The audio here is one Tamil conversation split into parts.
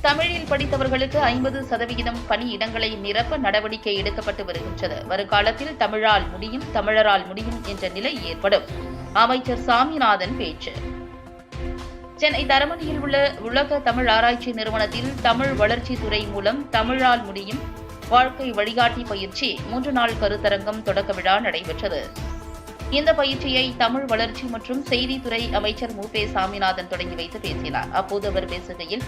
தமிழில் படித்தவர்களுக்கு ஐம்பது சதவிகிதம் பணியிடங்களை நிரப்ப நடவடிக்கை எடுக்கப்பட்டு வருகின்றது. வருங்காலத்தில் தமிழால் முடியும் தமிழரால் முடியும் என்ற நிலை ஏற்படும். அமைச்சர் சாமிநாதன் பேச்சு. சென்னை தரமணியில் உள்ள உலக தமிழ் ஆராய்ச்சி நிறுவனத்தில் தமிழ் வளர்ச்சி துறை மூலம் தமிழால் முடியும் வாழ்க்கை வழிகாட்டி பயிற்சி மூன்று நாள் கருத்தரங்கம் தொடக்க விழா நடைபெற்றது. இந்த பயிற்சியை தமிழ் வளர்ச்சி மற்றும் செய்தித்துறை அமைச்சர் மு பே சாமிநாதன் தொடங்கி வைத்து பேசினார். அப்போது அவர் பேசுகையில்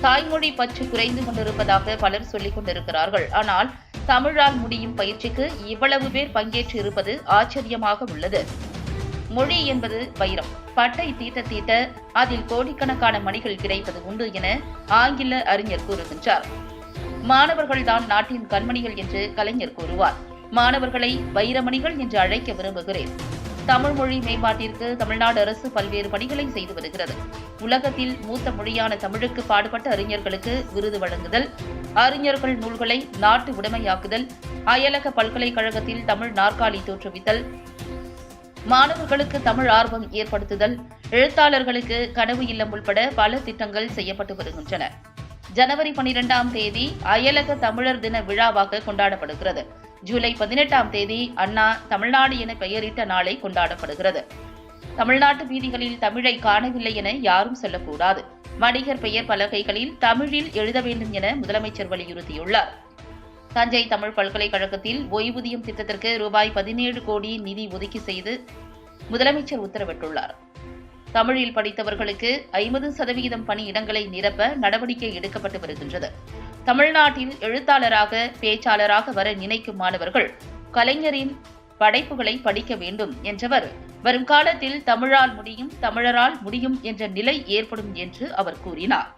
தாய்மொழி பற்று குறைந்து கொண்டிருப்பதாக பலர் சொல்லிக் கொண்டிருக்கிறார்கள். ஆனால் தமிழால் முடியும் பயிற்சிக்கு இவ்வளவு பேர் பங்கேற்று இருப்பது ஆச்சரியமாக உள்ளது. மொழி என்பது வைரம். பட்டை தீட்ட தீட்ட அதில் கோடிக்கணக்கான மணிகள் கிடைப்பது உண்டு என ஆங்கில அறிஞர் கூறுகின்றார். மாணவர்கள்தான் நாட்டின் கண்மணிகள் என்று கலைஞர் கூறுவார். மாணவர்களை வைரமணிகள் என்று அழைக்க விரும்புகிறேன். தமிழ் மொழி மேம்பாட்டிற்கு தமிழ்நாடு அரசு பல்வேறு பணிகளை செய்து வருகிறது. உலகத்தில் மூத்த மொழியான தமிழுக்கு பாடுபட்ட அறிஞர்களுக்கு விருது வழங்குதல் அறிஞர்கள் நூல்களை நாட்டு உடைமையாக்குதல் அயலக பல்கலைக்கழகத்தில் தமிழ் நாற்காலி தோற்றுவித்தல் மாணவர்களுக்கு தமிழ் ஆர்வம் ஏற்படுத்துதல் எழுத்தாளர்களுக்கு கனவு இல்லம் உள்பட பல திட்டங்கள் செய்யப்பட்டு வருகின்றன. ஜனவரி பனிரெண்டாம் தேதி அயலக தமிழர் தின விழாவாக கொண்டாடப்படுகிறது. ஜூலை பதினெட்டாம் தேதி அண்ணா தமிழ்நாடு என பெயரிட்ட நாளை கொண்டாடப்படுகிறது. தமிழ்நாட்டு வீதிகளில் தமிழை காணவில்லை என யாரும் சொல்லக்கூடாது. வணிகர் பெயர் பலகைகளில் தமிழில் எழுத வேண்டும் என முதலமைச்சர் வலியுறுத்தியுள்ளார். தஞ்சை தமிழ் பல்கலைக்கழகத்தில் ஓய்வூதியம் திட்டத்திற்கு ரூபாய் பதினேழு கோடி நிதி ஒதுக்கி செய்து முதலமைச்சர் உத்தரவிட்டுள்ளார். தமிழில் படித்தவர்களுக்கு ஐம்பது சதவிகிதம் பணியிடங்களை நிரப்ப நடவடிக்கை எடுக்கப்பட்டு வருகின்றது. தமிழ்நாட்டில் எழுத்தாளராக பேச்சாளராக வர நினைக்கும் மாணவர்கள் கலைஞரின் படைப்புகளை படிக்க வேண்டும் என்றவர். வரும் காலத்தில் தமிழால் முடியும் தமிழரால் முடியும் என்ற நிலை ஏற்படும் என்று அவர் கூறினார்.